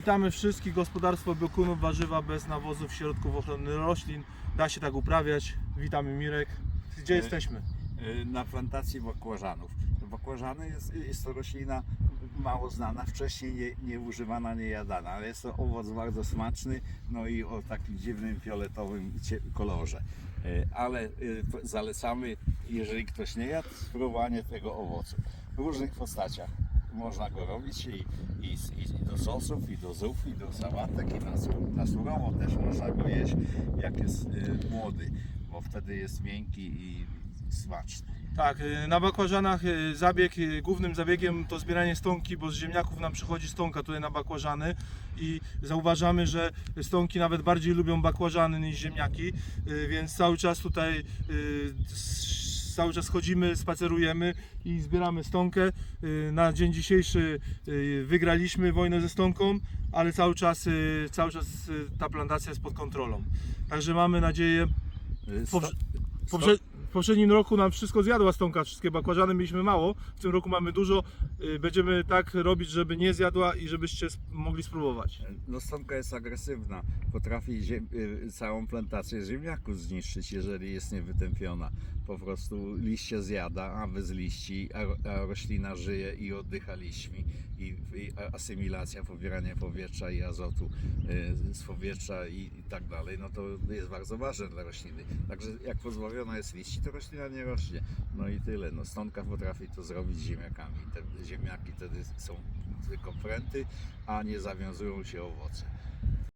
Witamy wszystkich gospodarstwo biokunów, warzywa bez nawozów, środków ochrony roślin. Da się tak uprawiać. Witamy Mirek. Gdzie E, jesteśmy? y, na plantacji bakłażanów. Bakłażany jest, jest to roślina mało znana, wcześniej nie, nie używana, nie jadana, ale jest to owoc bardzo smaczny, no i o takim dziwnym fioletowym kolorze. Y, Ale zalecamy, jeżeli ktoś nie jadł, spróbowanie tego owocu w różnych postaciach. Można go robić i, i, i do sosów, i do zup, i do sałatek, i na, na surowo też można go jeść, jak jest y, młody, bo wtedy jest miękki i smaczny. Tak, y, na bakłażanach y, zabieg, y, głównym zabiegiem to zbieranie stonki, bo z ziemniaków nam przychodzi stonka tutaj na bakłażany i zauważamy, że stonki nawet bardziej lubią bakłażany niż ziemniaki, więc cały czas tutaj cały czas chodzimy, spacerujemy i zbieramy stonkę. Y, Na dzień dzisiejszy y, wygraliśmy wojnę ze stonką, ale cały czas, y, cały czas ta plantacja jest pod kontrolą. Także mamy nadzieję, Poprze- sto- w Poprze- w poprzednim roku nam wszystko zjadła stonka, wszystkie bakłażany mieliśmy mało, w tym roku mamy dużo. Y, Będziemy tak robić, żeby nie zjadła i żebyście mogli spróbować. No stonka jest agresywna, potrafi y, całą plantację ziemniaków zniszczyć, jeżeli jest niewytępiona. Po prostu liście zjada, a bez liści, a roślina żyje i oddycha liśćmi i, i asymilacja, pobieranie powietrza i azotu y, z powietrza i, i tak dalej, no to jest bardzo ważne dla rośliny. Także jak pozbawiona jest liści, to roślina nie rośnie. No i tyle. No, stonka potrafi to zrobić z ziemniakami. Te ziemniaki wtedy są tylko pręty, a nie zawiązują się owoce.